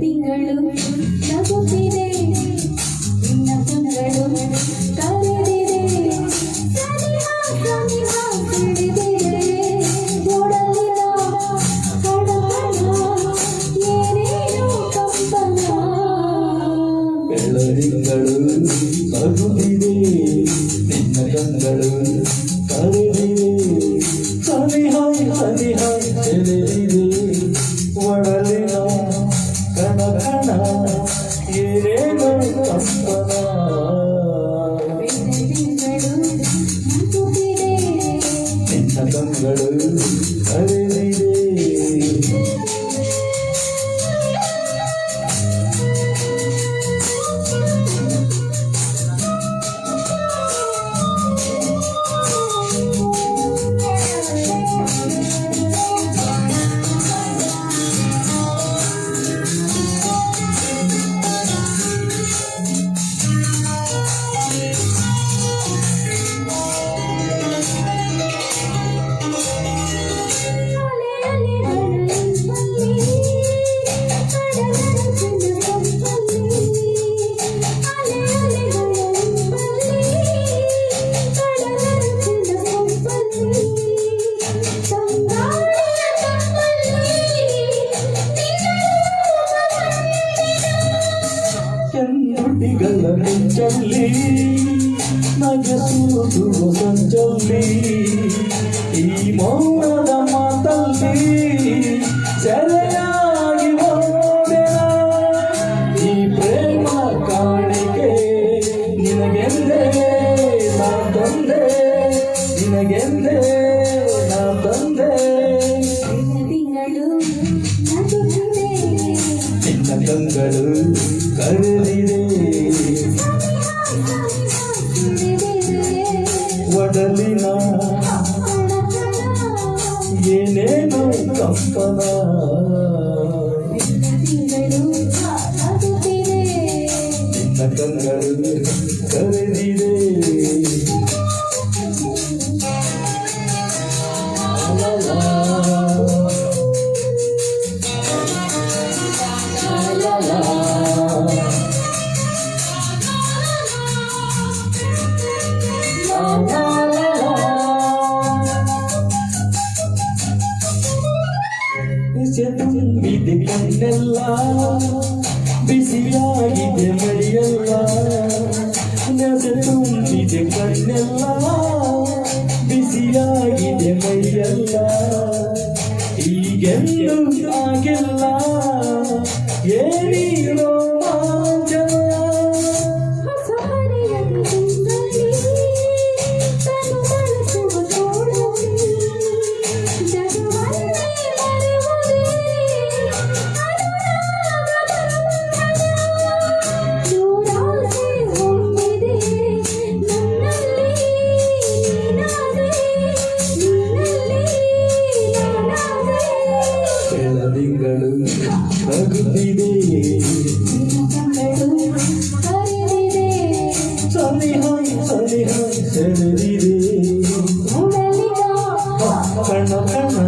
ತಿಂಗಳು ನಗುತ್ತಿದೆ ನಿನ್ನ ಕಂಗಳು ಕರೆದಿದೆ ಸನಿಹಾಯ್ ಸನಿಹಾಯ್ ಎಳೆದಿದೆ ಒಡಲಿನ ಕಣ ಕಣ ಏನೇನೋ ಕಂಪನ ಕೆನ್ನುಡಿಗಳ ಮಿಂಚಲ್ಲಿ ನಗಸುವುದು ಸಂಚಲ್ಲಿ ಈ ಮೌನದ ಮಾತಲ್ಲಿ ಸೆರೆಯಾಗಿ ಹೋದೆನ? ಈ ಪ್ರೇಮ ಕಾಣಿಕೆ ನಿನಗೆಂದೇ ನಾ ತಂದೆ ನಿನಗೆಂದೇ ನಾ ತಂದೆ. ನಿನ್ನ ಕಂಗಳು కదలినా. ఏనేను కంపనా ತುಂಬಿದೆ ಕಣ್ಣೆಲ್ಲ ಬಿಸಿಯಾಗಿದೆ ಮಳೆಯಲ್ಲ ನೆಸೆ ತುಂಬಿದೆ ಕಣ್ಣೆಲ್ಲ ಬಿಸಿಯಾಗಿದೆ ಮೈಯಲ್ಲ ಈಗೆಲ್ಲೂ ಆಗಿಲ್ಲ ಏನಿ కణ కణ